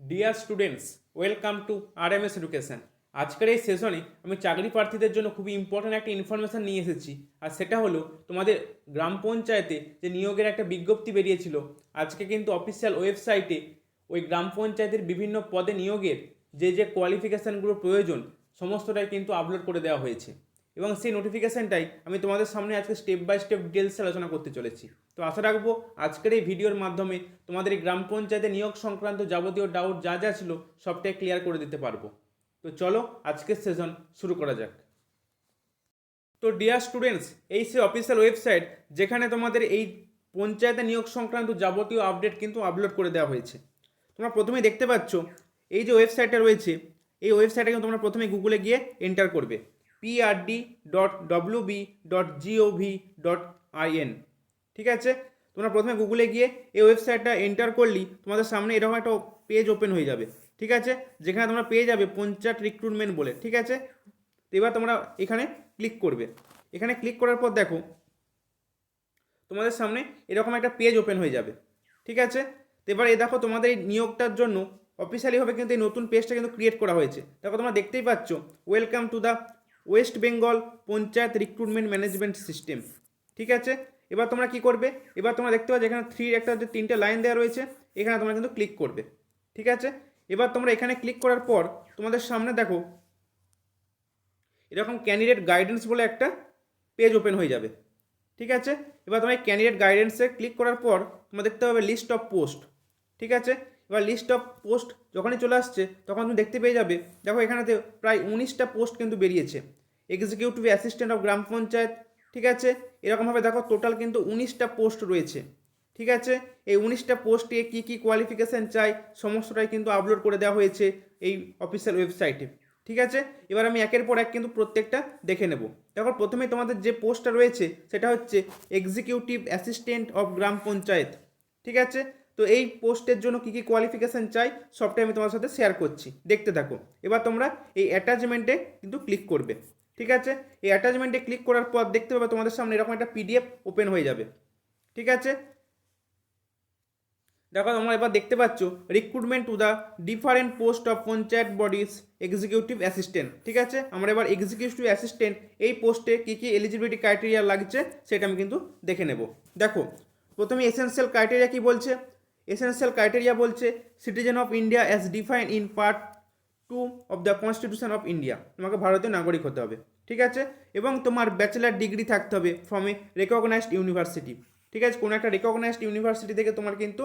Dear students welcome to R M S education আজকের এই সেশনে আমি চাকরি প্রার্থীদের জন্য খুবই ইম্পর্ট্যান্ট একটা ইনফরমেশান নিয়ে এসেছি। আর সেটা হলো, তোমাদের গ্রাম পঞ্চায়েতে যে নিয়োগের একটা বিজ্ঞপ্তি বেরিয়েছিল, আজকে কিন্তু অফিসিয়াল ওয়েবসাইটে ওই গ্রাম পঞ্চায়েতের বিভিন্ন পদে নিয়োগের যে যে কোয়ালিফিকেশানগুলো প্রয়োজন, সমস্তটাই কিন্তু আপলোড করে দেওয়া হয়েছে। এবং সেই নোটিফিকেশানটাই আমি তোমাদের সামনে আজকে স্টেপ বাই স্টেপ ডিটেলসে আলোচনা করতে চলেছি। তো আশা রাখব আজকের এই ভিডিওর মাধ্যমে তোমাদের এই গ্রাম পঞ্চায়েতে নিয়োগ সংক্রান্ত যাবতীয় ডাউট যা যা ছিল সবটাই ক্লিয়ার করে দিতে পারব। তো চলো আজকের সেশন শুরু করা যাক। তো ডিয়ার স্টুডেন্টস এই সে অফিসিয়াল ওয়েবসাইট যেখানে তোমাদের এই পঞ্চায়েতে নিয়োগ সংক্রান্ত যাবতীয় আপডেট কিন্তু আপলোড করে দেওয়া হয়েছে। তোমরা প্রথমেই দেখতে পাচ্ছ, এই যে ওয়েবসাইটটা রয়েছে, এই ওয়েবসাইটে কিন্তু তোমরা প্রথমে গুগলে গিয়ে এন্টার করবে। PRD dot W B dot GOV dot IN ঠিক আছে? তোমরা প্রথমে গুগলে গিয়ে এই ওয়েবসাইটটা এন্টার করলেই তোমাদের সামনে এরকম একটা পেজ ওপেন হয়ে যাবে। ঠিক আছে? যেখানে তোমরা পেয়ে যাবে পঞ্চায়েত রিক্রুটমেন্ট বলে। ঠিক আছে? এবার তোমরা এখানে ক্লিক করবে। এখানে ক্লিক করার পর দেখো, তোমাদের সামনে এরকম একটা পেজ ওপেন হয়ে যাবে। ঠিক আছে? তো এবার এই দেখো, তোমাদের এই নিয়োগটার জন্য অফিসিয়ালিভাবে কিন্তু এই নতুন পেজটা কিন্তু ক্রিয়েট করা হয়েছে। দেখো তোমরা দেখতেই পাচ্ছ welcome to the West Bengal panchayat recruitment management system ঠিক আছে? এবার তোমরা কি করবে? এবার তোমরা দেখতে পাচ্ছ এখানে থ্রি একটা যে তিনটে লাইন দেওয়া রয়েছে, এখানে তোমরা কিন্তু ক্লিক করবে, ঠিক আছে? এবার তোমরা এখানে ক্লিক করার পর তোমাদের সামনে দেখো, এরকম ক্যান্ডিডেট গাইডেন্স বলে একটা পেজ ওপেন হয়ে যাবে, ঠিক আছে? এবার তোমার ক্যান্ডিডেট গাইডেন্সে ক্লিক করার পর তোমরা দেখতে পাবে লিস্ট অফ পোস্ট ঠিক আছে? এবার লিস্ট অফ পোস্ট যখনই চলে আসছে, তখন তুমি দেখতে পেয়ে যাবে, দেখো এখানেতে প্রায় উনিশটা পোস্ট কিন্তু বেরিয়েছে। Executive assistant of Gram Panchayat ঠিক আছে? এরকমভাবে দেখো টোটাল কিন্তু উনিশটা পোস্ট রয়েছে, ঠিক আছে? এই উনিশটা পোস্টে কী কী কোয়ালিফিকেশান চাই, সমস্তটাই কিন্তু আপলোড করে দেওয়া হয়েছে এই অফিসিয়াল ওয়েবসাইটে ঠিক আছে? এবার আমি একের পর এক কিন্তু প্রত্যেকটা দেখে নেব। দেখো প্রথমে তোমাদের যে পোস্টটা রয়েছে, সেটা হচ্ছে executive assistant of Gram Panchayat ঠিক আছে? তো এই পোস্টের জন্য কী কী কোয়ালিফিকেশান চাই, সবটাই আমি তোমার সাথে শেয়ার করছি। দেখতে থাকো। এবার তোমরা এই অ্যাটাচমেন্টে কিন্তু ক্লিক করবে। ঠিক আছে? এই অ্যাটাচমেন্টে ক্লিক করার পর দেখতে পাবে তোমাদের সামনে এরকম একটা পিডিএফ ওপেন হয়ে যাবে। ঠিক আছে? দেখো, তোমরা এবার দেখতে পাচ্ছ recruitment to the different post of panchayat bodies executive assistant ঠিক আছে? আমরা এবার এক্সিকিউটিভ অ্যাসিস্ট্যান্ট এই পোস্টে কী কী এলিজিবিলিটি ক্রাইটেরিয়া লাগছে, সেটা আমি কিন্তু দেখে নেব। দেখো, প্রথমে এসেন্সিয়াল ক্রাইটেরিয়া কি বলছে? এসেন্সিয়াল ক্রাইটেরিয়া বলছে citizen of India as define in part two of the constitution of India তোমাকে ভারতীয় নাগরিক হতে হবে, ঠিক আছে? এবং তোমার ব্যাচেলার ডিগ্রি থাকতে হবে ফ্রম এ রেকগনাইজড ইউনিভার্সিটি ঠিক আছে? কোনো একটা রেকগনাইজড ইউনিভার্সিটি থেকে তোমার কিন্তু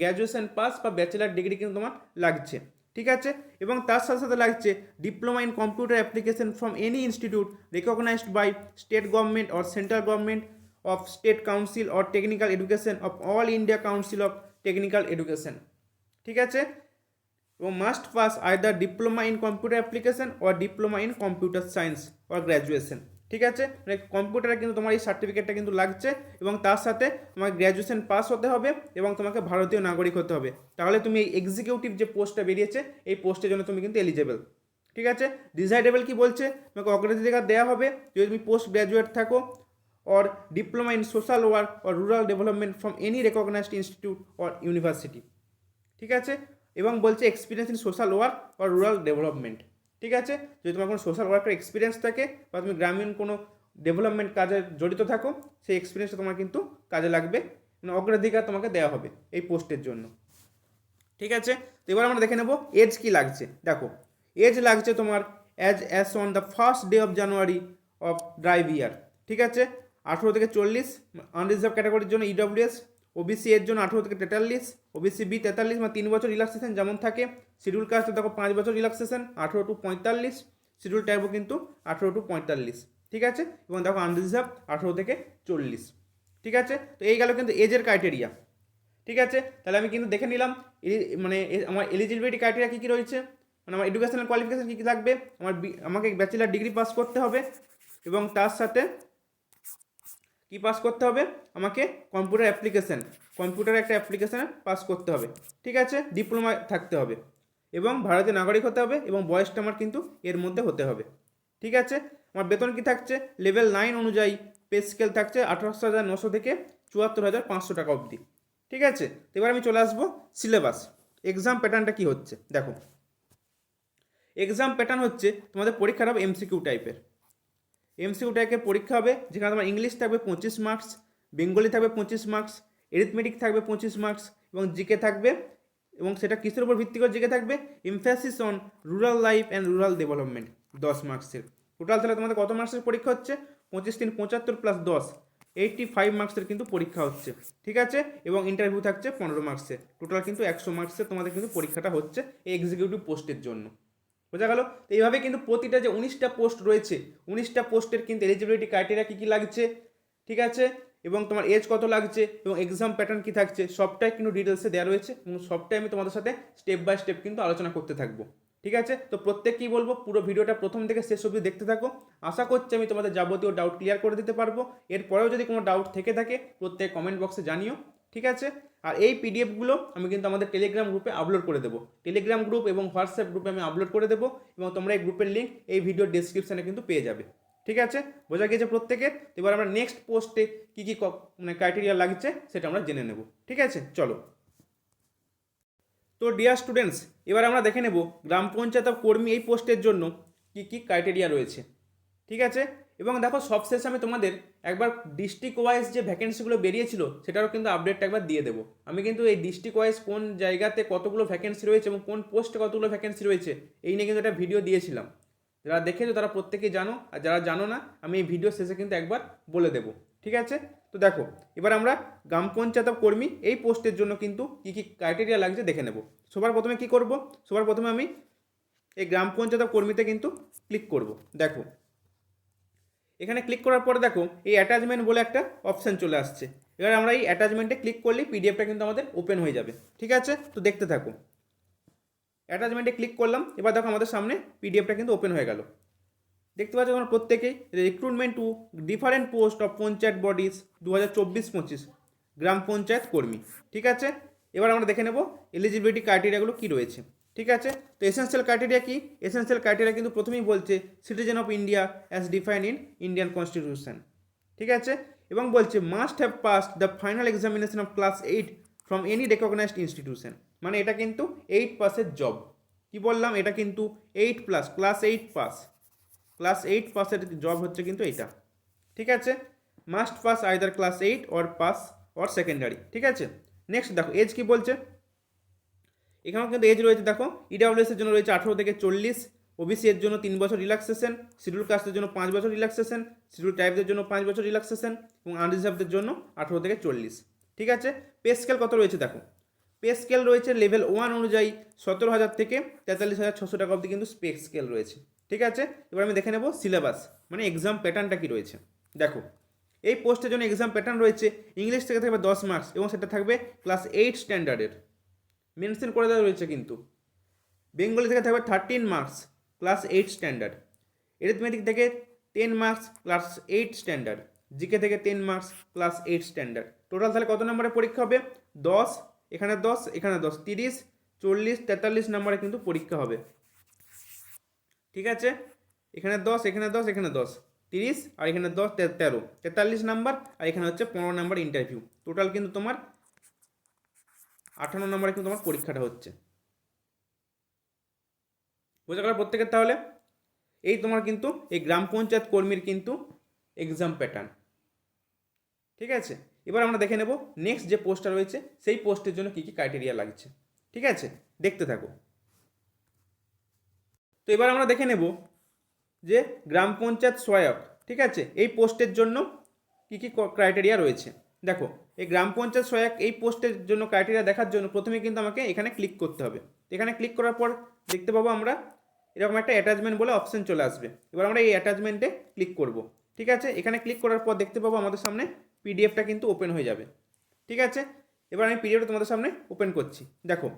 গ্র্যাজুয়েশন পাস বা ব্যাচেলার ডিগ্রি কিন্তু তোমার লাগছে, ঠিক আছে? এবং তার সাথে সাথে লাগছে diploma in computer application from any institute recognised by state government or central government of state council or technical education of all India council of technical education ঠিক আছে? এবং must pass either diploma in computer application or diploma in computer science or graduation ঠিক আছে? মানে কম্পিউটারে কিন্তু তোমার এই সার্টিফিকেটটা কিন্তু লাগছে এবং তার সাথে তোমার গ্র্যাজুয়েশন পাস হতে হবে এবং তোমাকে ভারতীয় নাগরিক হতে হবে। তাহলে তুমি এই এক্সিকিউটিভ যে পোস্টটা বেরিয়েছে, এই পোস্টের জন্য তুমি কিন্তু এলিজেবল ঠিক আছে? ডিসাইডেবল কি বলছে? তোমাকে অগ্রাধিকার দেওয়া হবে। যদি তুমি পোস্ট গ্র্যাজুয়েট থাকো or diploma in social work or rural development from any recognised institute or university ঠিক আছে? এবং বলছে experience in social work or rural development ঠিক আছে? যদি তোমার কোনো সোশ্যাল ওয়ার্কের এক্সপিরিয়েন্স থাকে বা তুমি গ্রামীণ কোনো ডেভেলপমেন্ট কাজে জড়িত থাকো, সেই এক্সপিরিয়েন্সটা তোমার কিন্তু কাজে লাগবে। মানে অগ্রাধিকার তোমাকে দেওয়া হবে এই পোস্টের জন্য। ঠিক আছে? তো এবার আমরা দেখে নেব এজ কি লাগছে। দেখো এজ লাগছে তোমার as as on the first day of January of drive year ঠিক আছে? আঠেরো থেকে চল্লিশ আনরিজার্ভ ক্যাটাগরির জন্য ইডব্লিউএস ওবিসি এর জন্য আঠেরো থেকে তেতাল্লিশ ওবিসি বি তেতাল্লিশ মানে তিন বছর রিল্যাক্সেশন যেমন থাকে। শিডিউল কাস্টে দেখো পাঁচ বছর রিল্যাক্সেশন আঠেরো টু পঁয়তাল্লিশ। শিডিউল টাইপও কিন্তু আঠেরো টু পঁয়তাল্লিশ। ঠিক আছে? এবং দেখো আনরিজার্ভ আঠেরো থেকে চল্লিশ। ঠিক আছে? তো এই গেল কিন্তু এজের ক্রাইটেরিয়া ঠিক আছে? তাহলে আমি কিন্তু দেখে নিলাম মানে আমার এলিজিবিলিটি ক্রাইটেরিয়া কী কী রয়েছে? মানে আমার এডুকেশনাল কোয়ালিফিকেশান কী কী লাগবে? আমার আমাকে ব্যাচেলার ডিগ্রি পাস করতে হবে। এবং তার সাথে কি পাস করতে হবে? আমাকে কম্পিউটার অ্যাপ্লিকেশান কম্পিউটার একটা অ্যাপ্লিকেশানে পাস করতে হবে, ঠিক আছে? ডিপ্লোমা থাকতে হবে এবং ভারতীয় নাগরিক হতে হবে এবং বয়সটা আমার কিন্তু এর মধ্যে হতে হবে, ঠিক আছে? আমার বেতন কি থাকছে? লেভেল নাইন অনুযায়ী পে স্কেল থাকছে আঠারোশো হাজার নশো থেকে চুয়াত্তর হাজার পাঁচশো টাকা অবধি, ঠিক আছে? এবার আমি চলে আসব সিলেবাস এক্সাম প্যাটার্নটা কি হচ্ছে? দেখো এক্সাম প্যাটার্ন হচ্ছে তোমাদের পরীক্ষাটা হবে এমসিকিউ টাইপের এমসিকিউ টাইপের পরীক্ষা হবে, যেখানে তোমার ইংলিশ থাকবে পঁচিশ মার্কস বেঙ্গলি থাকবে পঁচিশ মার্কস এরিথমেটিক থাকবে পঁচিশ মার্কস এবং জিকে থাকবে এবং সেটা কিসের উপর ভিত্তি করে জিকে থাকবে? Emphasis on rural life and rural development দশ মার্কসের টোটাল তাহলে তোমাদের কত মার্কসের পরীক্ষা হচ্ছে? পঁচিশ তিন পঁচাত্তর প্লাস দশ এইটটি ফাইভ মার্কসের কিন্তু পরীক্ষা হচ্ছে, ঠিক আছে? এবং ইন্টারভিউ থাকছে পনেরো মার্কসের টোটাল কিন্তু একশো মার্কসের তোমাদের কিন্তু পরীক্ষাটা হচ্ছে এই এক্সিকিউটিভ পোস্টের জন্য। বোঝা গেল? তো এইভাবে কিন্তু প্রতিটা যে উনিশটা পোস্ট রয়েছে, উনিশটা পোস্টের কিন্তু এলিজিবিলিটি ক্রাইটেরিয়া কী কী লাগছে? ঠিক আছে? এবং তোমার এজ কত লাগছে? এবং এক্সাম প্যাটার্ন কী থাকছে? সবটাই কিন্তু ডিটেলসে দেওয়া রয়েছে এবং সবটাই আমি তোমাদের সাথে স্টেপ বাই স্টেপ কিন্তু আলোচনা করতে থাকব। ঠিক আছে? তো প্রত্যেককেই বলব, পুরো ভিডিওটা প্রথম থেকে শেষ অবধি দেখতে থাকো। আশা করছি আমি তোমাদের যাবতীয় ডাউট ক্লিয়ার করে দিতে পারব। এরপরেও যদি কোনো ডাউট থেকে থাকে, প্রত্যেক কমেন্ট বক্সে জানিও। ঠিক আছে? আর এই পিডিএফগুলো আমি কিন্তু আমাদের টেলিগ্রাম গ্রুপে আপলোড করে দেবো। টেলিগ্রাম গ্রুপ এবং হোয়াটসঅ্যাপ গ্রুপে আমি আপলোড করে দেবো এবং তোমরা এই গ্রুপের লিঙ্ক এই ভিডিওর ডিসক্রিপশানে কিন্তু পেয়ে যাবে। ঠিক আছে? বোঝা গিয়েছে প্রত্যেকের এবার আমরা নেক্সট পোস্টে কী কী মানে ক্রাইটেরিয়া লাগছে সেটা আমরা জেনে নেব। ঠিক আছে? চলো। তো ডিয়ার স্টুডেন্টস এবার আমরা দেখে নেব গ্রাম পঞ্চায়েত কর্মী এই পোস্টের জন্য কী কী ক্রাইটেরিয়া রয়েছে। ঠিক আছে? এবং দেখো, সবশেষে আমি তোমাদের একবার ডিস্ট্রিক্ট ওয়াইজ যে ভ্যাকেন্সিগুলো বেরিয়েছিল, সেটারও কিন্তু আপডেটটা একবার দিয়ে দেবো। আমি কিন্তু এই ডিস্ট্রিক্ট ওয়াইজ কোন জায়গাতে কতগুলো ভ্যাকেন্সি রয়েছে এবং কোন পোস্টে কতগুলো ভ্যাকেন্সি রয়েছে, এই নিয়ে কিন্তু একটা ভিডিও দিয়েছিলাম। যারা দেখেছ, তারা প্রত্যেকেই জানো, আর যারা জানো না, আমি এই ভিডিও শেষে কিন্তু একবার বলে দেবো। ঠিক আছে? তো দেখো, এবার আমরা গ্রাম পঞ্চায়েত কর্মী, এই পোস্টের জন্য কিন্তু কী কী ক্রাইটেরিয়া লাগছে দেখে নেব। সবার প্রথমে কি করব? সবার প্রথমে আমি এই গ্রাম পঞ্চায়েত কর্মীতে কিন্তু ক্লিক করব। দেখো এখানে ক্লিক করার পরে দেখো, এই অ্যাটাচমেন্ট বলে একটা অপশান চলে আসছে। এবার আমরা এই অ্যাটাচমেন্টে ক্লিক করলেই পিডিএফটা কিন্তু আমাদের ওপেন হয়ে যাবে। ঠিক আছে? তো দেখতে থাকো। অ্যাটাচমেন্টে ক্লিক করলাম, এবার দেখো আমাদের সামনে পিডিএফটা কিন্তু ওপেন হয়ে গেল। দেখতে পাচ্ছ তোমরা প্রত্যেকেই? Recruitment to different post of panchayat bodies দু হাজার চব্বিশ পঁচিশ, গ্রাম পঞ্চায়েত কর্মী। ঠিক আছে? এবার আমরা দেখে নেব এলিজিবিলিটি ক্রাইটেরিয়াগুলো কী রয়েছে। ঠিক আছে? তো এসেন্সিয়াল ক্রাইটেরিয়া কি? এসেন্সিয়াল ক্রাইটেরিয়া কিন্তু প্রথমেই বলছে citizen of India as define in Indian constitution ঠিক আছে? এবং বলছে must have pass the final examination of class eight from any recognised institution মানে এটা কিন্তু এইট পাসের জব কি বললাম? এটা কিন্তু eight plus class eight pass class eight পাসের জব হচ্ছে কিন্তু এইটা। ঠিক আছে? Must pass either class eight or pass or secondary ঠিক আছে? নেক্সট দেখো এজ কি বলছে? এখানেও কিন্তু এজ রয়েছে, দেখো ইডাব্লিউএস এর জন্য রয়েছে আঠেরো থেকে চল্লিশ ওবিসি এর জন্য তিন বছর রিল্যাক্সেশন শিডিউল কাস্টের জন্য পাঁচ বছর রিল্যাক্সেশন শিডিউল টাইপদের জন্য পাঁচ বছর রিল্যাক্সেশন এবং আনরিজার্ভদের জন্য আঠেরো থেকে চল্লিশ। ঠিক আছে? পে স্কেল কত রয়েছে দেখো? পে স্কেল রয়েছে লেভেল ওয়ান অনুযায়ী সতেরো হাজার থেকে তেতাল্লিশ হাজার ছশো টাকা অবধি কিন্তু স্পে স্কেল রয়েছে। ঠিক আছে? এবার আমি দেখে নেব সিলেবাস মানে এক্সাম প্যাটার্নটা কি রয়েছে। দেখো, এই পোস্টের জন্য এক্সাম প্যাটার্ন রয়েছে ইংলিশ থেকে থাকবে দশ মার্কস এবং সেটা থাকবে ক্লাস এইট স্ট্যান্ডার্ডের মেনশন করে দেওয়া রয়েছে কিন্তু। বেঙ্গলি থেকে থাকবে thirteen marks class eight standard arithmetic থেকে ten marks class eight standard GK থেকে ten marks class eight standard total তাহলে কত নম্বরের পরীক্ষা হবে? দশ, এখানে দশ এখানে দশ। তিরিশ, চল্লিশ, তেতাল্লিশ নম্বরে কিন্তু পরীক্ষা হবে। ঠিক আছে? এখানে দশ এখানে দশ এখানে দশ। তিরিশ, আর এখানে দশ, তেরো। তেতাল্লিশ নাম্বার, আর এখানে হচ্ছে পনেরো নাম্বার ইন্টারভিউ টোটাল কিন্তু তোমার আঠান্ন নম্বরে কিন্তু তোমার পরীক্ষাটা হচ্ছে। বোঝা গেল প্রত্যেকের তাহলে? এই তোমার কিন্তু, এই গ্রাম পঞ্চায়েত কর্মীর কিন্তু এক্সাম প্যাটার্ন ঠিক আছে? এবার আমরা দেখে নেব নেক্সট যে পোস্টটা রয়েছে, সেই পোস্টের জন্য কী কী ক্রাইটেরিয়া লাগছে। ঠিক আছে? দেখতে থাকো। তো এবার আমরা দেখে নেব যে গ্রাম পঞ্চায়েত সহায়ক, ঠিক আছে? এই পোস্টের জন্য কী কী ক্রাইটেরিয়া রয়েছে। দেখো, এই গ্রাম পঞ্চায়েত সহায়ক এই পোস্টের জন্য ক্রাইটেরিয়া দেখার জন্য প্রথমে কিন্তু আমাকে এখানে ক্লিক করতে হবে। এখানে ক্লিক করার পর দেখতে পাবো আমরা এরকম একটা অ্যাটাচমেন্ট বলে অপশন চলে আসবে। এবার আমরা এই অ্যাটাচমেন্টে ক্লিক করব। ঠিক আছে? এখানে ক্লিক করার পর দেখতে পাবো আমাদের সামনে পিডিএফটা কিন্তু ওপেন হয়ে যাবে। ঠিক আছে? এবার আমি পিডিএফটা তোমাদের সামনে ওপেন করছি। দেখো,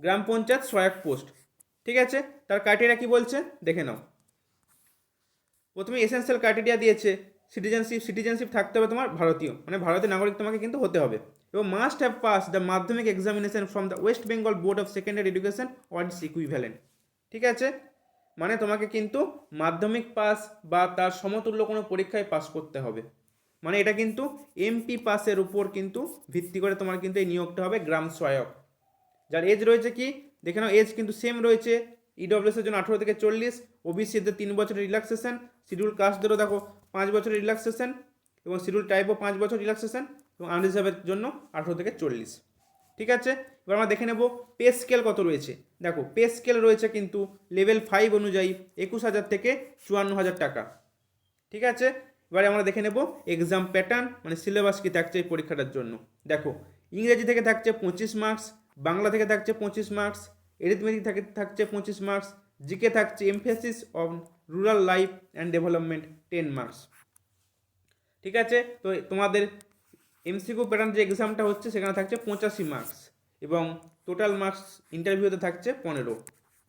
গ্রাম পঞ্চায়েত সহায়ক পোস্ট। ঠিক আছে? তার ক্রাইটেরিয়া কি বলছে? দেখে নাও। প্রথমে এসেন্সিয়াল ক্রাইটেরিয়া দিয়েছে। সিটিজেনশিপ সিটিজেনশিপ থাকতে হবে তোমার ভারতীয়। মানে ভারতীয় নাগরিক তোমাকে কিন্তু হতে হবে। এবং must have pass the Madhyamik examination from the West Bengal board of secondary education or its equivalent ঠিক আছে? মানে তোমাকে কিন্তু মাধ্যমিক পাস বা তার সমতুল্য কোনো পরীক্ষায় পাস করতে হবে। মানে এটা কিন্তু এমপি পাসের উপর কিন্তু ভিত্তি করে তোমার কিন্তু এই নিয়োগটা হবে গ্রাম সহায়ক। যার এজ রয়েছে কি? দেখে নাও এজ কিন্তু সেম রয়েছে। ইডব্লিউএস এর জন্য আঠেরো থেকে চল্লিশ ওবিসিদের তিন বছরের রিল্যাক্সেশন শিডিউল কাস্টদেরও দেখো পাঁচ বছরের রিল্যাক্সেশন এবং শিডিউল টাইপও পাঁচ বছর রিল্যাক্সেশন এবং আনরিজার্ভের জন্য আঠেরো থেকে চল্লিশ। ঠিক আছে? এবার আমরা দেখে নেব পে স্কেল কত রয়েছে। দেখো পে স্কেল রয়েছে কিন্তু লেভেল ফাইভ অনুযায়ী একুশ হাজার থেকে চুয়ান্ন হাজার টাকা। ঠিক আছে? এবারে আমরা দেখে নেব এক্সাম প্যাটার্ন মানে সিলেবাস কি থাকছে এই পরীক্ষাটার জন্য। দেখো, ইংরেজি থেকে থাকছে পঁচিশ মার্কস বাংলা থেকে থাকছে পঁচিশ মার্কস এরিথমেটিক থেকে, থাকছে পঁচিশ মার্কস জিকে থাকছে emphasis on rural life and development ten marks ঠিক আছে? তো তোমাদের এমসিকিউ প্যাটার্ন যে এক্সামটা হচ্ছে, সেখানে থাকছে পঁচাশি মার্কস এবং টোটাল মার্কস ইন্টারভিউতে থাকছে পনেরো।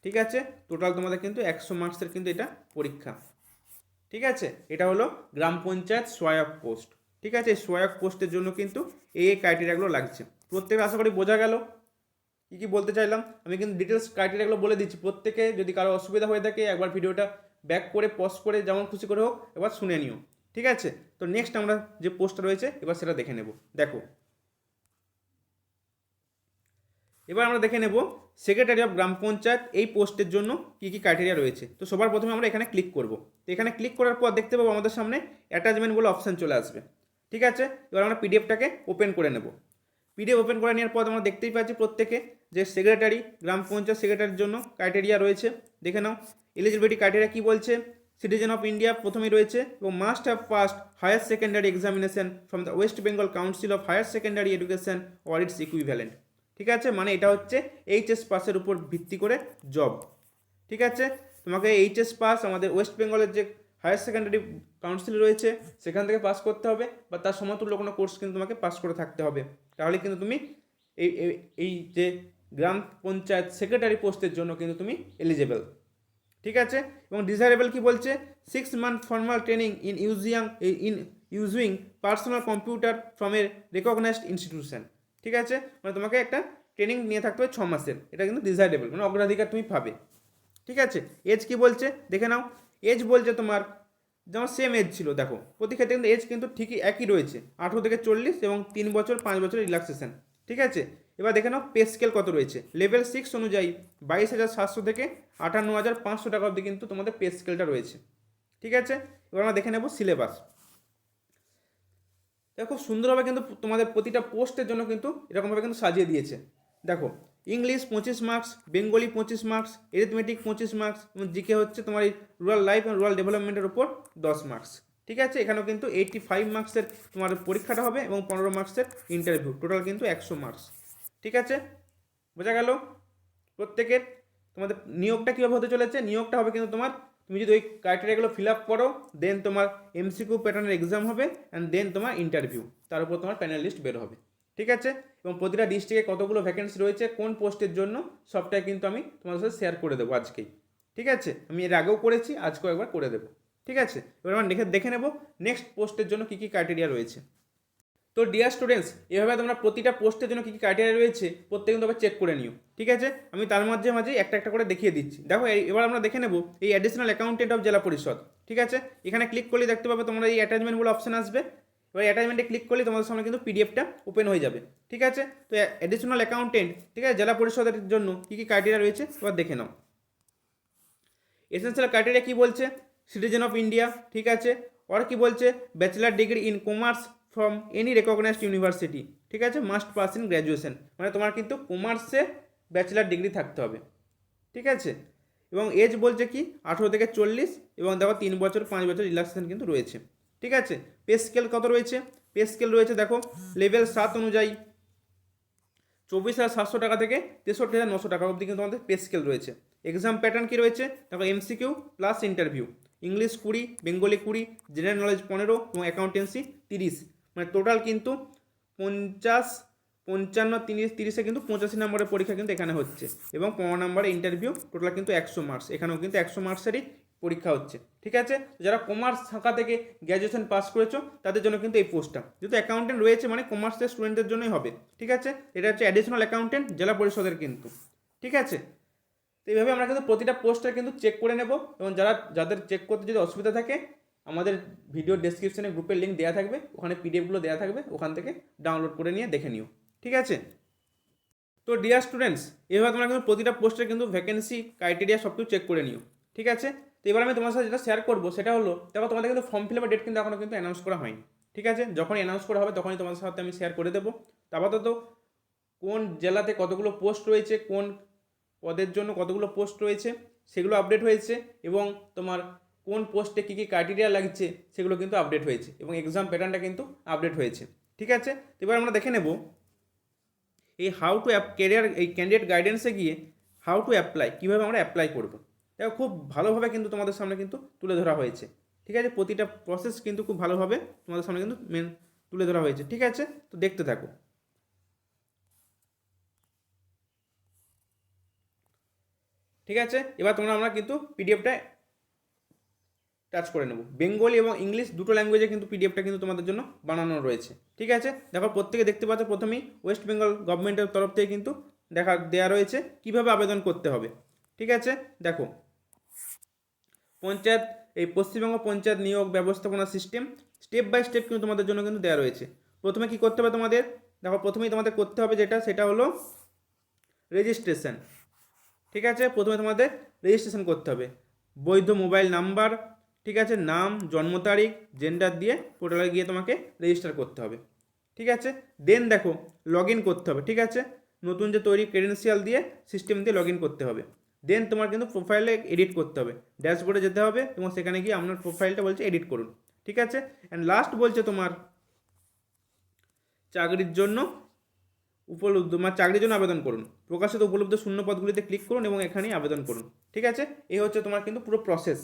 ঠিক আছে? টোটাল তোমাদের কিন্তু একশো মার্কসের কিন্তু এটা পরীক্ষা। ঠিক আছে? এটা হলো গ্রাম পঞ্চায়েত সহায়ক পোস্ট। ঠিক আছে? সহায়ক পোস্টের জন্য কিন্তু এই ক্রাইটেরিয়াগুলো লাগছে। প্রত্যেকে আশা করি বোঝা গেল। কী কী বলতে চাইলাম? আমি কিন্তু ডিটেলস ক্রাইটেরিয়াগুলো বলে দিচ্ছি। প্রত্যেকে যদি কারও অসুবিধা হয়ে থাকে, একবার ভিডিওটা ব্যাক করে পজ করে, যেমন খুশি করে হোক, এবার শুনে নিও। ঠিক আছে? তো নেক্সট আমরা যে পোস্টটা রয়েছে, এবার সেটা দেখে নেব। দেখো। এবার আমরা দেখে নেব সেক্রেটারি অফ গ্রাম পঞ্চায়েত এই পোস্টের জন্য কী কী ক্রাইটেরিয়া রয়েছে। তো সবার প্রথমে আমরা এখানে ক্লিক করব। তো এখানে ক্লিক করার পর দেখতে পাবো আমাদের সামনে অ্যাটাচমেন্ট বলে অপশান চলে আসবে। ঠিক আছে? এবার আমরা পিডিএফটাকে ওপেন করে নেব। পিডিএফ ওপেন করে নেওয়ার পর আমরা দেখতেই পাচ্ছি প্রত্যেকে যে সেক্রেটারি গ্রাম পঞ্চায়েত সেক্রেটারির জন্য ক্রাইটেরিয়া রয়েছে। দেখে নাও এলিজিবিলিটি ক্রাইটেরিয়া কী বলছে? সিটিজেন অফ ইন্ডিয়া প্রথমেই রয়েছে এবং must have passed higher secondary examination from the West Bengal council of higher secondary education or its equivalent ঠিক আছে? মানে এটা হচ্ছে এইচএস পাসের উপর ভিত্তি করে জব ঠিক আছে? তোমাকে এইচএস পাস আমাদের ওয়েস্ট বেঙ্গলের যে হায়ার সেকেন্ডারি কাউন্সিল রয়েছে, সেখান থেকে পাস করতে হবে বা তার সমতুল্য কোনো কোর্স কিন্তু তোমাকে পাস করে থাকতে হবে। তাহলে কিন্তু তুমি এই, এই- যে গ্রাম পঞ্চায়েত সেক্রেটারি পোস্টের জন্য কিন্তু তুমি এলিজেবল ঠিক আছে? এবং ডিজায়ারেবল কি বলছে? Six month formal training in using in using personal computer from a recognised institution ঠিক আছে? মানে তোমাকে একটা ট্রেনিং নিয়ে থাকতে হবে ছ মাসের। এটা কিন্তু ডিজায়ারেবল মানে অগ্রাধিকার তুমি পাবে। ঠিক আছে? এজ কি বলছে? দেখে নাও। এজ বলছে তোমার, যেমন সেম এজ ছিল, দেখো। প্রতি ক্ষেত্রে কিন্তু এজ কিন্তু ঠিকই একই রয়েছে। আঠেরো থেকে চল্লিশ এবং তিন বছর, পাঁচ বছর রিল্যাক্সেশন ঠিক আছে? এবার দেখে নাও পে স্কেল কত রয়েছে? লেভেল সিক্স অনুযায়ী, বাইশ হাজার সাতশো থেকে আটান্ন হাজার পাঁচশো টাকা অবধি কিন্তু তোমাদের পে স্কেলটা রয়েছে। ঠিক আছে? এবার আমরা দেখে নেব সিলেবাস খুব সুন্দরভাবে কিন্তু তোমাদের প্রতিটা পোস্টের জন্য কিন্তু এরকমভাবে কিন্তু সাজিয়ে দিয়েছে। দেখো ইংলিশ পঁচিশ মার্কস, বেঙ্গলি পঁচিশ মার্কস এরিথমেটিক পঁচিশ মার্কস এবং জিকে হচ্ছে তোমার এই রুরাল লাইফ এবং রুরাল ডেভেলপমেন্টের উপর দশ মার্কস। ঠিক আছে? এখানেও কিন্তু এইটটি ফাইভ মার্কসের তোমার পরীক্ষাটা হবে এবং পনেরো মার্কসের ইন্টারভিউ টোটাল কিন্তু একশো মার্কস ঠিক আছে? বোঝা গেল? প্রত্যেকের তোমাদের নিয়োগটা কীভাবে হতে চলেছে? নিয়োগটা হবে কিন্তু তোমার তুমি যদি ওই ক্রাইটেরিয়াগুলো ফিল আপ করো দেন তোমার এমসিকিউ প্যাটার্নের এক্সাম হবে অ্যান্ড দেন তোমার ইন্টারভিউ তার উপর তোমার প্যানেল লিস্ট বের হবে। ঠিক আছে? এবং প্রতিটা ডিস্ট্রিক্টে কতগুলো ভ্যাকেন্সি রয়েছে, কোন পোস্টের জন্য, সবটাই কিন্তু আমি তোমাদের সাথে শেয়ার করে দেবো আজকেই। ঠিক আছে? আমি এর আগেও করেছি, আজকেও একবার করে দেবো। ঠিক আছে? এবার আমরা দেখে দেখে নেব নেক্সট পোস্টের জন্য কী কী ক্রাইটেরিয়া রয়েছে। তো ডিয়ার স্টুডেন্টস এভাবে তোমরা প্রতিটা পোস্টের জন্য কী কী ক্রাইটেরিয়া রয়েছে প্রত্যেক কিন্তু আবার চেক করে নিও। ঠিক আছে? আমি তার মাঝে মাঝে একটা একটা করে দেখিয়ে দিচ্ছি। দেখো এবার আমরা দেখে নেব এই অ্যাডিশনাল অ্যাকাউন্টেন্ট অফ জেলা পরিষদ। ঠিক আছে? এখানে ক্লিক করলে দেখতে পাবে তোমরা এই অ্যাটাচমেন্টগুলো অপশন আসবে। এবার অ্যাটাচমেন্টে ক্লিক করলে তোমাদের সামনে কিন্তু পিডিএফটা ওপেন হয়ে যাবে, ঠিক আছে? তো অ্যাডিশনাল অ্যাকাউন্টেন্ট ঠিক আছে? জেলা পরিষদের জন্য কী কী ক্রাইটেরিয়া রয়েছে, এবার দেখে নাও। এসেন্সিয়াল ক্রাইটেরিয়া কি বলছে? সিটিজেন অফ ইন্ডিয়া ঠিক আছে? ওর কি বলছে? Bachelor degree in commerce from any recognised university ঠিক আছে? মাস্ট পাস ইন গ্র্যাজুয়েশন মানে তোমার কিন্তু কমার্সে ব্যাচেলার ডিগ্রি থাকতে হবে, ঠিক আছে? এবং এজ বলছে কি? আঠেরো থেকে চল্লিশ, এবং দেখো তিন বছর, পাঁচ বছর রিল্যাক্সেশন কিন্তু রয়েছে। ঠিক আছে? পে স্কেল কত রয়েছে? পে স্কেল রয়েছে দেখো লেভেল সাত অনুযায়ী। চব্বিশ হাজার সাতশো টাকা থেকে তেষট্টি হাজার নশো টাকা অবধি কিন্তু আমাদের পে স্কেল রয়েছে। এক্সাম প্যাটার্ন কী রয়েছে? দেখো এমসিকিউ প্লাস ইন্টারভিউ ইংলিশ কুড়ি বেঙ্গলি কুড়ি জেনারেল নলেজ পনেরো এবং অ্যাকাউন্টেন্সি তিরিশ। মানে টোটাল কিন্তু পঞ্চাশ, পঞ্চান্ন, তিরিশ, তিরিশে কিন্তু পঁচাশি নম্বরের পরীক্ষা কিন্তু এখানে হচ্ছে। এবং পনেরো নম্বরের ইন্টারভিউ টোটাল কিন্তু একশো মার্কস এখানেও কিন্তু একশো মার্কসেরই পরীক্ষা হচ্ছে, ঠিক আছে? যারা কমার্স শাখা থেকে গ্র্যাজুয়েশন পাস করেছ, তাদের জন্য কিন্তু এই পোস্টটা যেহেতু অ্যাকাউন্টেন্ট রয়েছে মানে কমার্সের স্টুডেন্টদের জন্যই হবে, ঠিক আছে? এটা হচ্ছে অ্যাডিশনাল অ্যাকাউন্টেন্ট জেলা পরিষদের কিন্তু, ঠিক আছে? তো এইভাবে আমরা কিন্তু প্রতিটা পোস্টার কিন্তু চেক করে নেব এবং যারা, যাদের চেক করতে যদি অসুবিধা থাকে, আমাদের ভিডিও ডেসক্রিপশনে গ্রুপের লিঙ্ক দেওয়া থাকবে, ওখানে পিডিএফগুলো দেওয়া থাকবে, ওখান থেকে ডাউনলোড করে নিয়ে দেখে নিও, ঠিক আছে? তো ডিয়ার স্টুডেন্টস এভাবে তোমরা কিন্তু প্রতিটা পোস্টের কিন্তু ভ্যাকেন্সি ক্রাইটেরিয়া সব কিছু চেক করে নিও, ঠিক আছে? তো এবার আমি তোমার সাথে যেটা শেয়ার করব, সেটা হলো, দেখো তোমাদের কিন্তু ফর্ম ফিল আপের ডেট কিন্তু এখনও কিন্তু অ্যানাউন্স করা হয়নি, ঠিক আছে? যখনই অ্যানাউন্স করা হবে, তখনই তোমাদের সাথে আমি শেয়ার করে দেবো। আপাতত, কোন জেলাতে কতগুলো পোস্ট রয়েছে, কোন পদের জন্য কতগুলো পোস্ট রয়েছে, সেগুলো আপডেট হয়েছে এবং তোমার কোন পোস্টে কী কী ক্রাইটেরিয়া লাগছে, সেগুলো কিন্তু আপডেট হয়েছে এবং এক্সাম প্যাটার্নটা কিন্তু আপডেট হয়েছে, ঠিক আছে? তো এবার আমরা দেখে নেব, এই হাউ টু অ্যাপ ক্যারিয়ার এই ক্যান্ডিডেট গাইডেন্সে গিয়ে হাউ টু অ্যাপ্লাই কীভাবে আমরা অ্যাপ্লাই করব। দেখো, খুব ভালোভাবে কিন্তু তোমাদের সামনে কিন্তু তুলে ধরা হয়েছে। ঠিক আছে? প্রতিটা প্রসেস কিন্তু খুব ভালোভাবে তোমাদের সামনে কিন্তু মেন তুলে ধরা হয়েছে। ঠিক আছে? তো দেখতে থাকো। ঠিক আছে? এবার তোমরা, আমরা কিন্তু পিডিএফটা টাচ করে নেব। বেঙ্গলি এবং ইংলিশ দুটো ল্যাঙ্গুয়েজে কিন্তু পিডিএফটা কিন্তু তোমাদের জন্য বানানো রয়েছে। ঠিক আছে? দেখো, প্রত্যেকে দেখতে পাচ্ছ, প্রথমেই ওয়েস্ট বেঙ্গল গভর্নমেন্টের তরফ থেকে কিন্তু দেখা দেওয়া রয়েছে কীভাবে আবেদন করতে হবে। ঠিক আছে? দেখো পঞ্চায়েত, এই পশ্চিমবঙ্গ পঞ্চায়েত নিয়োগ ব্যবস্থাপনা সিস্টেম স্টেপ বাই স্টেপ কিন্তু তোমাদের জন্য কিন্তু দেওয়া রয়েছে। প্রথমে কি করতে হবে তোমাদের? দেখো, প্রথমেই তোমাদের করতে হবে যেটা, সেটা হলো রেজিস্ট্রেশন ঠিক আছে? প্রথমে তোমাদের রেজিস্ট্রেশন করতে হবে। বৈধ মোবাইল নাম্বার ঠিক আছে? নাম, জন্ম তারিখ জেন্ডার দিয়ে পোর্টালে গিয়ে তোমাকে রেজিস্টার করতে হবে। ঠিক আছে? দেন দেখো লগ করতে হবে। ঠিক আছে? নতুন যে তৈরি ক্রেডেন্সিয়াল দিয়ে সিস্টেম দিয়ে লগ করতে হবে। দেন তোমার কিন্তু প্রোফাইলে এডিট করতে হবে। ড্যাশবোর্ডে যেতে হবে এবং সেখানে গিয়ে আপনার প্রোফাইলটা বলছে এডিট করুন। ঠিক আছে? অ্যান্ড লাস্ট বলছে তোমার চাকরির জন্য উপলব্ধ মানে চাকরির জন্য আবেদন করুন। প্রকাশিত উপলব্ধ শূন্য পদগুলিতে ক্লিক করুন এবং এখানেই আবেদন করুন। ঠিক আছে? এই হচ্ছে তোমার কিন্তু পুরো প্রসেস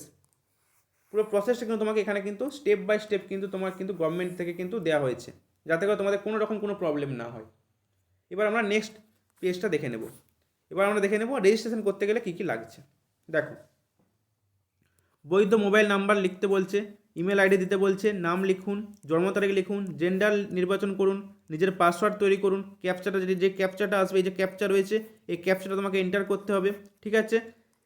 পুরো প্রসেসটা কিন্তু তোমাকে এখানে কিন্তু স্টেপ বাই স্টেপ কিন্তু তোমার কিন্তু গভর্নমেন্ট থেকে কিন্তু দেওয়া হয়েছে। যাতে করে তোমাদের কোনো রকম কোনো প্রবলেম না হয়। এবার আমরা নেক্সট পেজটা দেখে নেব। এবার আমরা দেখে নেব রেজিস্ট্রেশন করতে গেলে কী কী লাগছে। দেখো, বৈধ মোবাইল নাম্বার লিখতে বলছে ইমেল আইডি দিতে বলছে, নাম লিখুন, জন্ম তারিখ লিখুন জেন্ডার নির্বাচন করুন, নিজের পাসওয়ার্ড তৈরি করুন ক্যাপচাটা যদি যে ক্যাপচাটা আসবে, এই যে ক্যাপচা রয়েছে, এই ক্যাপচাটা তোমাকে এন্টার করতে হবে, ঠিক আছে?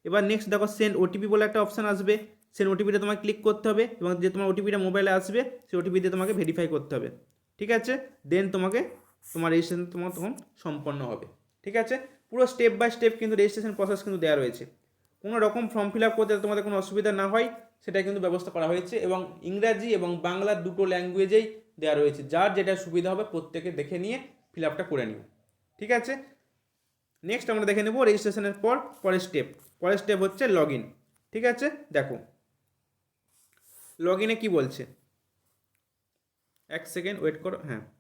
এবার নেক্সট দেখো সেন্ড ওটিপি বলে একটা অপশান আসবে সেন্ড ওটিপিটা তোমাকে ক্লিক করতে হবে, এবং যে তোমার ওটিপিটা মোবাইলে আসবে, সেই ওটিপি দিয়ে তোমাকে ভেরিফাই করতে হবে, ঠিক আছে? দেন তোমাকে তোমার রেজিস্ট্রেশন তোমার তখন সম্পন্ন হবে, ঠিক আছে? পুরো স্টেপ বাই স্টেপ কিন্তু রেজিস্ট্রেশন প্রসেস কিন্তু দেওয়া রয়েছে। কোনো রকম ফর্ম ফিল আপ করতে তোমাদের কোনো অসুবিধা না হয় সেটা কিন্তু ব্যবস্থা করা হয়েছে এবং ইংরাজি এবং বাংলা দুটো ল্যাঙ্গুয়েজেই দেওয়া রয়েছে। যার যেটা সুবিধা হবে প্রত্যেকে দেখে নিয়ে ফিল আপটা করে নিও। ঠিক আছে? নেক্সট আমরা দেখে নেব রেজিস্ট্রেশনের পর পরের স্টেপ পরের স্টেপ হচ্ছে লগ ইন ঠিক আছে? দেখো। লগ ইনে কী বলছে? এক সেকেন্ড ওয়েট করো। হ্যাঁ।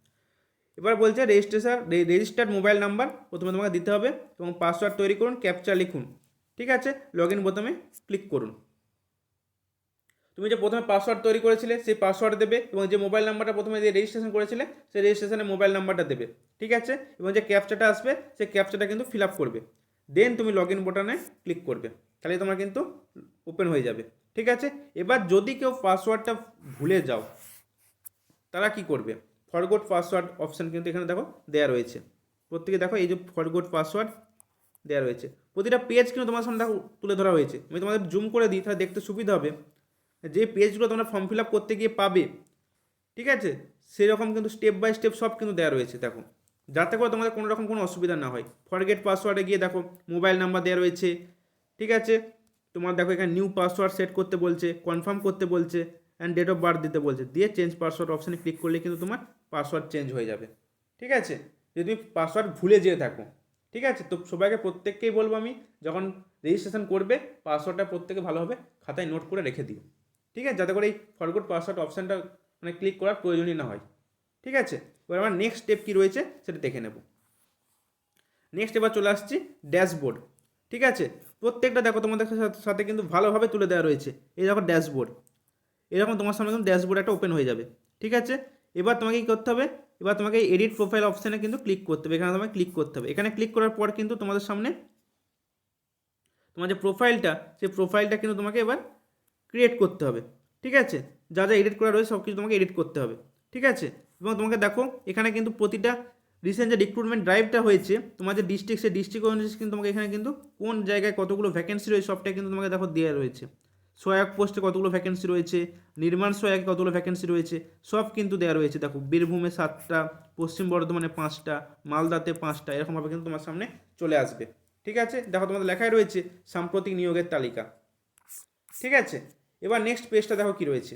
এবার বলছে রেজিস্ট্রেশন রেজিস্টার্ড মোবাইল নাম্বার প্রথমে তোমাকে দিতে হবে এবং পাসওয়ার্ড তৈরি করুন ক্যাপচা লিখুন, ঠিক আছে? লগ ইন বোতামে ক্লিক করুন। তুমি যে প্রথমে পাসওয়ার্ড তৈরি করেছিলে, সেই পাসওয়ার্ড দেবে এবং যে মোবাইল নাম্বারটা প্রথমে যে রেজিস্ট্রেশন করেছিলে, সেই রেজিস্ট্রেশনের মোবাইল নাম্বারটা দেবে, ঠিক আছে? এবং যে ক্যাপচাটা আসবে, সেই ক্যাপচাটা কিন্তু ফিল আপ করবে। দেন তুমি লগ ইন বোটানে ক্লিক করবে। তাহলে তোমার কিন্তু ওপেন হয়ে যাবে, ঠিক আছে? এবার যদি কেউ পাসওয়ার্ডটা ভুলে যাও, তারা কি করবে? ফরগোট পাসওয়ার্ড অপশান কিন্তু এখানে দেখো দেওয়া রয়েছে। প্রত্যেকে দেখো এই যে ফরগোট পাসওয়ার্ড দেওয়া রয়েছে। প্রতিটা পেজ কিন্তু তোমার সামনে দেখো তুলে ধরা হয়েছে। আমি তোমাদের জুম করে দিই, তাহলে দেখতে সুবিধা হবে। যে পেজগুলো তোমরা ফর্ম ফিল আপ করতে গিয়ে পাবে, ঠিক আছে? সেরকম কিন্তু স্টেপ বাই স্টেপ সব কিন্তু দেওয়া রয়েছে, দেখো। যাতে করে তোমাদের কোনো রকম কোনো অসুবিধা না হয়। ফরগেট পাসওয়ার্ডে গিয়ে দেখো মোবাইল নাম্বার দেওয়া রয়েছে, ঠিক আছে? তোমার দেখো এখানে নিউ পাসওয়ার্ড সেট করতে বলছে কনফার্ম করতে বলছে অ্যান্ড ডেট অফ বার্থ দিতে বলছে। দিয়ে চেঞ্জ পাসওয়ার্ড অপশানে ক্লিক করলে কিন্তু তোমার পাসওয়ার্ড চেঞ্জ হয়ে যাবে। ঠিক আছে? যদি তুমি পাসওয়ার্ড ভুলে যেয়ে থাকো। ঠিক আছে? তো সবাইকে প্রত্যেককেই বলব আমি, যখন রেজিস্ট্রেশন করবে, পাসওয়ার্ডটা প্রত্যেকে ভালোভাবে খাতায় নোট করে রেখে দিও। ঠিক আছে? যাতে করে এই ফরগোট পাসওয়ার্ড অপশানটা মানে ক্লিক করার প্রয়োজনই না হয়। ঠিক আছে? এবার আমার নেক্সট স্টেপ কী রয়েছে, সেটা দেখে নেব। নেক্সট এবার চলে আসছি ড্যাশবোর্ড ঠিক আছে? প্রত্যেকটা দেখো তোমাদের সাথে কিন্তু ভালোভাবে তুলে দেওয়া রয়েছে। এই দেখো ড্যাশবোর্ড এরকম তোমার সামনে কিন্তু ড্যাশবোর্ড একটা ওপেন হয়ে যাবে। ঠিক আছে? এবার তোমাকে কী করতে হবে? এবার তোমাকে এডিট প্রোফাইল অপশানে কিন্তু ক্লিক করতে হবে। এখানে তোমাকে ক্লিক করতে হবে। এখানে ক্লিক করার পর কিন্তু তোমাদের সামনে তোমার যে প্রোফাইলটা সেই প্রোফাইলটা কিন্তু তোমাকে এবার ক্রিয়েট করতে হবে। ঠিক আছে? যা যা এডিট করা রয়েছে সব কিছু তোমাকে এডিট করতে হবে। ঠিক আছে? এবং তোমাকে দেখো, এখানে কিন্তু প্রতিটা রিসেন্ট যে রিক্রুটমেন্ট ড্রাইভটা হয়েছে, তোমার যে ডিস্ট্রিক্ট সেই ডিস্ট্রিক্ট অনুযায়ী কিন্তু তোমাকে এখানে কিন্তু কোন জায়গায় কতগুলো ভ্যাকেন্সি রয়েছে সবটাই কিন্তু তোমাকে দেখো দেওয়া রয়েছে। সহায়ক পোস্টে কতগুলো ভ্যাকেন্সি রয়েছে, নির্মাণ সহায়কে কতগুলো ভ্যাকেন্সি রয়েছে, সব কিন্তু দেওয়া রয়েছে। দেখো, বীরভূমে সাতটা, পশ্চিম বর্ধমানে পাঁচটা, মালদাতে পাঁচটা, এরকমভাবে কিন্তু তোমার সামনে চলে আসবে। ঠিক আছে? দেখো, তোমাদের লেখায় রয়েছে সাম্প্রতিক নিয়োগের তালিকা। ঠিক আছে? এবার নেক্সট পেজটা দেখো কি রয়েছে।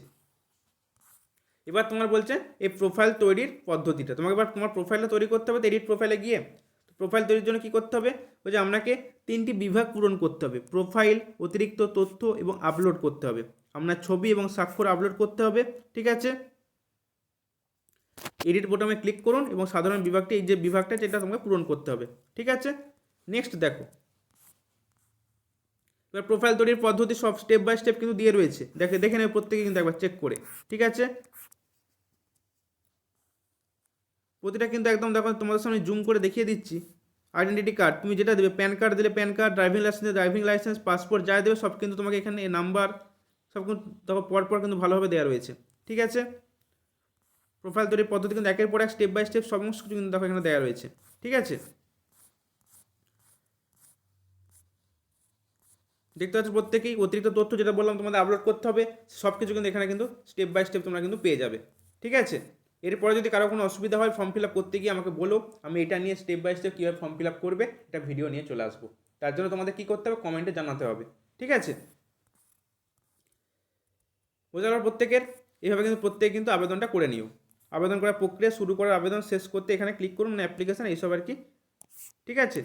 এবার তোমার বলছে, এই প্রোফাইল তৈরির পদ্ধতিটা। তোমাকে এবার তোমার প্রোফাইলটা তৈরি করতে হবে এডিট প্রোফাইলে গিয়ে প্রোফাইল তৈরির জন্য কি করতে হবে? বলছে আপনাকে তিনটি বিভাগ পূরণ করতে হবে। প্রোফাইল অতিরিক্ত তথ্য এবং আপলোড করতে হবে। আপনার ছবি এবং স্বাক্ষর আপলোড করতে হবে, ঠিক আছে? এডিট বোটামে ক্লিক করুন এবং সাধারণ বিভাগটি, এই যে বিভাগটা যেটা তোমাকে পূরণ করতে হবে, ঠিক আছে? নেক্সট দেখো। এবার প্রোফাইল তৈরির পদ্ধতি সব স্টেপ বাই স্টেপ কিন্তু দিয়ে রয়েছে। দেখে দেখে নেবে প্রত্যেকে কিন্তু একবার চেক করে, ঠিক আছে? প্রতিটা কিন্তু একদম দেখো, তোমাদের সামনে জুম করে দেখিয়ে দিচ্ছি। আইডেন্টিটি কার্ড তুমি যেটা দেবে প্যান কার্ড দিলে PAN card driving licence driving licence passport যা দেবে, সব কিন্তু তোমাকে এখানে নাম্বার সব কিন্তু দেখো পর পর কিন্তু ভালোভাবে দেওয়া রয়েছে। ঠিক আছে? প্রোফাইল তৈরির পদ্ধতি কিন্তু একের পর এক স্টেপ বাই স্টেপ সমস্ত কিছু কিন্তু দেখো এখানে দেওয়া রয়েছে। ঠিক আছে? দেখতে পাচ্ছ প্রত্যেকেই অতিরিক্ত তথ্য যেটা বললাম তোমাদের আপলোড করতে হবে সব কিছু কিন্তু এখানে কিন্তু স্টেপ বাই স্টেপ তোমরা কিন্তু পেয়ে যাবে। ঠিক আছে? এরপরে যদি কারও কোনো অসুবিধা হয় ফর্ম ফিল আপ করতে গিয়ে আমাকে বলো, আমি এটা নিয়ে স্টেপ বাই স্টেপ কীভাবে ফর্ম ফিল আপ করবে, এটা ভিডিও নিয়ে চলে আসব। তার জন্য তোমাদের কী করতে হবে? কমেন্টে জানাতে হবে। ঠিক আছে? বোঝা গেল প্রত্যেকের এইভাবে কিন্তু প্রত্যেকে কিন্তু আবেদনটা করে নিও। আবেদন করার প্রক্রিয়া শুরু করার আবেদন শেষ করতে এখানে ক্লিক করুন মানে অ্যাপ্লিকেশান এইসব আর কি। ঠিক আছে?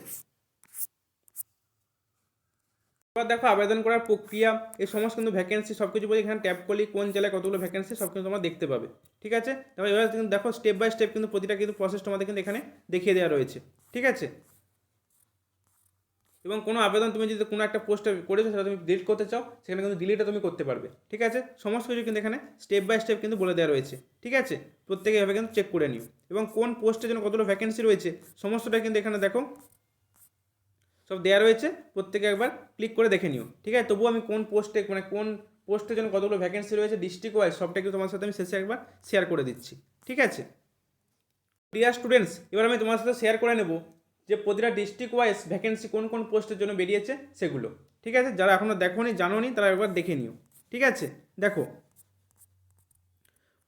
এবার দেখো আবেদন করার প্রক্রিয়া, এই সমস্ত কিন্তু ভ্যাকেন্সি সব কিছু বলে এখানে ট্যাপ করলে কোন জেলায় কতগুলো ভ্যাকেন্সি সব কিন্তু তোমরা দেখতে পাবে, ঠিক আছে? তারপর এবার কিন্তু দেখো স্টেপ বাই স্টেপ কিন্তু প্রতিটা কিন্তু প্রসেস তোমাদের কিন্তু এখানে দেখিয়ে দেওয়া রয়েছে, ঠিক আছে? এবং কোনো আবেদন তুমি যদি কোনো একটা পোস্টে করেছ, সেটা তুমি ডিলিট করতে চাও, সেখানে কিন্তু ডিলিটও তুমি করতে পারবে, ঠিক আছে? সমস্ত কিছু কিন্তু এখানে স্টেপ বাই স্টেপ কিন্তু বলে দেওয়া রয়েছে, ঠিক আছে? প্রত্যেকে এভাবে কিন্তু চেক করে নিও, এবং কোন পোস্টের জন্য কতগুলো ভ্যাকেন্সি রয়েছে, সমস্তটা কিন্তু এখানে দেখো সব দেওয়া রয়েছে, প্রত্যেকে একবার ক্লিক করে দেখে নিও, ঠিক আছে? তবুও আমি কোন পোস্টে মানে কোন পোস্টের জন্য কতগুলো ভ্যাকেন্সি রয়েছে ডিস্ট্রিক্ট ওয়াইজ সবটা কিন্তু তোমার সাথে আমি শেষে একবার শেয়ার করে দিচ্ছি, ঠিক আছে? প্রিয়া স্টুডেন্টস এবার আমি তোমার সাথে শেয়ার করে নেব যে প্রতিটা ডিস্ট্রিক্ট ওয়াইজ ভ্যাকেন্সি কোন কোন পোস্টের জন্য বেরিয়েছে সেগুলো, ঠিক আছে? যারা এখনও দেখোনি, জানোনি, তারা একবার দেখে নিও, ঠিক আছে? দেখো,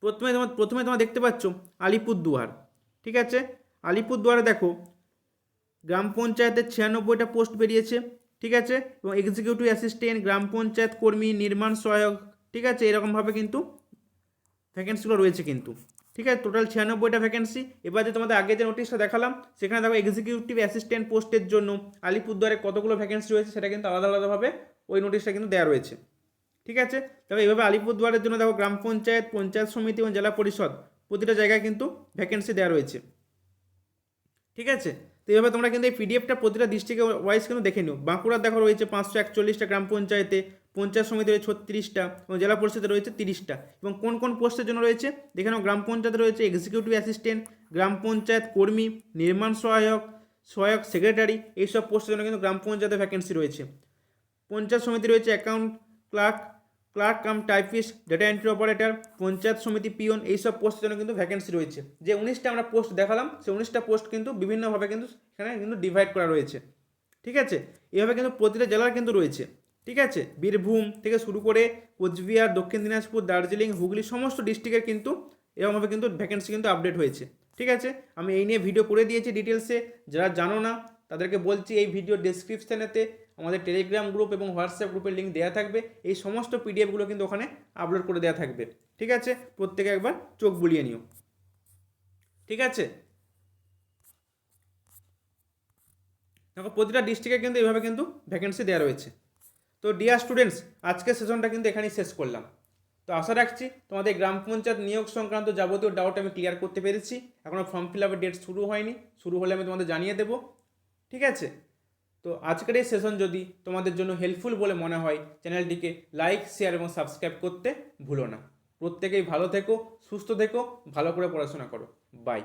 প্রথমে তোমার, প্রথমে তোমরা দেখতে পাচ্ছ আলিপুরদুয়ার, ঠিক আছে? আলিপুরদুয়ারে দেখো গ্রাম পঞ্চায়েতের ছিয়ানব্বইটা পোস্ট বেরিয়েছে, ঠিক আছে? এবং এক্সিকিউটিভ অ্যাসিস্ট্যান্ট গ্রাম পঞ্চায়েত কর্মী, নির্মাণ সহায়ক, ঠিক আছে? এরকমভাবে কিন্তু ভ্যাকেন্সিগুলো রয়েছে কিন্তু, ঠিক আছে? টোটাল ছিয়ানব্বইটা ভ্যাকেন্সি এবার যে তোমাদের আগে যে নোটিশটা দেখালাম, সেখানে দেখো এক্সিকিউটিভ অ্যাসিস্ট্যান্ট পোস্টের জন্য আলিপুরদুয়ারে কতগুলো ভ্যাকেন্সি রয়েছে সেটা কিন্তু আলাদা আলাদাভাবে ওই নোটিশটা কিন্তু দেওয়া রয়েছে, ঠিক আছে? তবে এইভাবে আলিপুরদুয়ারের জন্য দেখো গ্রাম পঞ্চায়েত পঞ্চায়েত সমিতি এবং জেলা পরিষদ প্রতিটা জায়গায় কিন্তু ভ্যাকেন্সি দেওয়া রয়েছে, ঠিক আছে? তো এইভাবে তোমরা কিন্তু এই পিডিএফটা প্রতিটা ডিস্ট্রিক্ট ওয়াইজ কিন্তু দেখে নিও। বাঁকুড়া দেখো রয়েছে পাঁচশো একচল্লিশটা গ্রাম পঞ্চায়েতে, পঞ্চায়েত সমিতি রয়েছে ছত্রিশটা এবং জেলা পরিষদে রয়েছে তিরিশটা। এবং কোন কোন পোস্টের জন্য রয়েছে? দেখে নাও, গ্রাম পঞ্চায়েতে রয়েছে এক্সিকিউটিভ অ্যাসিস্ট্যান্ট গ্রাম পঞ্চায়েত কর্মী, নির্মাণ সহায়ক সহায়ক সেক্রেটারি এইসব পোস্টের জন্য কিন্তু গ্রাম পঞ্চায়েতে ভ্যাকেন্সি রয়েছে। পঞ্চায়েত সমিতি রয়েছে account clerk clerk cum typist data entry operator panchayat samiti peon এইসব পোস্টের জন্য কিন্তু ভ্যাকেন্সি রয়েছে। যে উনিশটা আমরা পোস্ট দেখালাম সেই উনিশটা পোস্ট কিন্তু বিভিন্নভাবে কিন্তু এখানে কিন্তু ডিভাইড করা রয়েছে। ঠিক আছে? এইভাবে কিন্তু প্রতিটা জেলার কিন্তু রয়েছে। ঠিক আছে? বীরভূম থেকে শুরু করে কোচবিহার, দক্ষিণ দিনাজপুর, দার্জিলিং, হুগলি, সমস্ত ডিস্ট্রিক্টের কিন্তু এরকমভাবে কিন্তু ভ্যাকেন্সি কিন্তু আপডেট হয়েছে। ঠিক আছে? আমি এই নিয়ে ভিডিও করে দিয়েছি ডিটেলসে যারা জানো না, তাদেরকে বলছি এই ভিডিও ডেসক্রিপশানেতে আমাদের টেলিগ্রাম গ্রুপ এবং হোয়াটসঅ্যাপ গ্রুপের লিঙ্ক দেওয়া থাকবে। এই সমস্ত পিডিএফগুলো কিন্তু ওখানে আপলোড করে দেওয়া থাকবে। ঠিক আছে? প্রত্যেকে একবার চোখ বুলিয়ে নিও। ঠিক আছে? দেখো, প্রতিটা ডিস্ট্রিক্টে কিন্তু এইভাবে কিন্তু ভ্যাকেন্সি দেওয়া রয়েছে। তো ডিয়ার স্টুডেন্টস আজকের সেশনটা কিন্তু এখানেই শেষ করলাম। তো আশা রাখছি তোমাদের গ্রাম পঞ্চায়েত নিয়োগ সংক্রান্ত যাবতীয় ডাউট আমি ক্লিয়ার করতে পেরেছি। এখনও ফর্ম ফিল আপের ডেট শুরু হয়নি। শুরু হলে আমি তোমাদের জানিয়ে দেবো। ঠিক আছে? তো আজকের এই সেশন যদি তোমাদের জন্য হেল্পফুল বলে মনে হয় চ্যানেলটিকে লাইক শেয়ার এবং সাবস্ক্রাইব করতে ভুলো না। প্রত্যেকেই ভালো থেকো, সুস্থ থেকো, ভালো করে পড়াশোনা করো। বাই